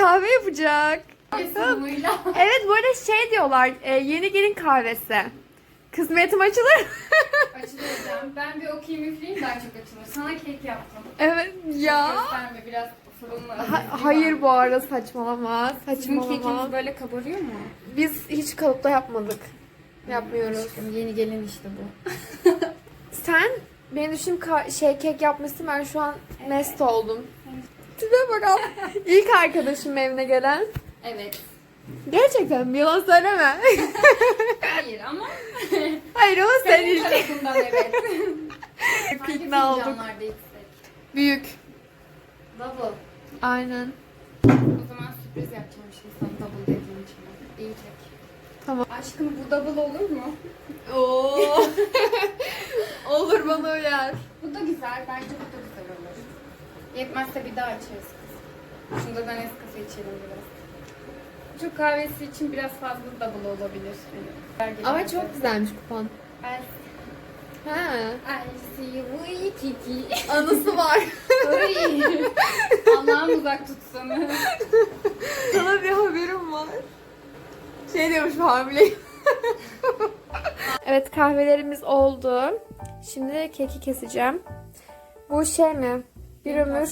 kahve yapacak. Evet bu arada şey diyorlar e, yeni gelin kahvesi. Kısmetim açılır. Açılacağım. Ben bir okuyayım üfleyeyim daha çok açılır. Sana kek yaptım. evet ya. Gösterme biraz fırınla. Ha- hayır bu arada saçmalama. Saçmalama. kekiniz böyle kabarıyor mu? Biz hiç kalıpta yapmadık. Yapmıyoruz. Aşkım yeni gelin işte bu. Sen benim düşün ka- şey kek yapmışsın ben şu an mest oldum. Tipe bakalım. İlk arkadaşım evine gelen. Evet. Gerçekten mi? Yalan söyleme. Hayır ama Hayır ama sen senin ilk. tarafından evet. Hangi İkna olduk. fincanlarda içsek? Büyük. Double. Aynen. O zaman sürpriz yapacağım şimdi sana double dediğim için. İyi kek. Tamam. Aşkım bu double olur mu? Oo. Olur bana uyar. Bu da güzel. Bence bu da. Yetmezse bir daha açarız kız. Şunda da Nescafe içelim biraz. Türk kahvesi için biraz fazla double olabilir. Yani, Ama çok güzelmiş kupan. I, Ha. I see you Kiki. Anısı var. Allah'ım uzak tutsun. Sana bir haberim var. Şey diyormuş hamileyim. evet kahvelerimiz oldu. Şimdi keki keseceğim. Bu şey mi? Bir ömür.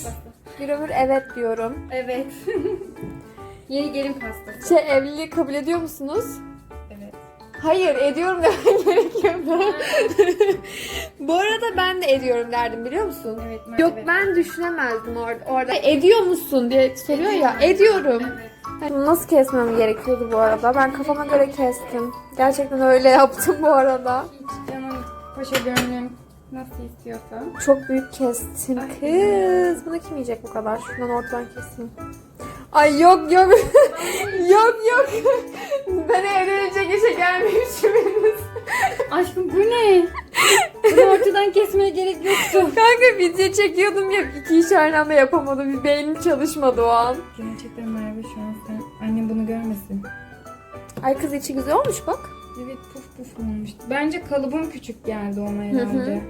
Bir ömür evet diyorum. Evet. Yeni gelin pastası. Şey evliliği kabul ediyor musunuz? Evet. Hayır ediyorum demen gerekiyordu. Bu arada ben de ediyorum derdim biliyor musun? Evet. Yok evet. ben düşünemezdim orada. orada. Ediyor musun diye soruyor ya. Ediyorum. Evet. Nasıl kesmem gerekiyordu bu arada? Ben kafama göre kestim. Gerçekten öyle yaptım bu arada. Hiç canım paşa gönlüm nasıl istiyorsa. Çok büyük kestim kız. Bunu kim yiyecek bu kadar? Şuradan ortadan keseyim. Ay yok yok. yok yok. Ben evlenecek işe gelmemişim henüz. Aşkım bu ne? Bunu ortadan kesmeye gerek yoktu. Kanka video çekiyordum ya iki iş aynı anda yapamadım. Bir beynim çalışmadı o an. Gerçekten Merve şu an sen annem bunu görmesin. Ay kız içi güzel olmuş bak. Evet puf puf olmuş. Bence kalıbım küçük geldi ona herhalde.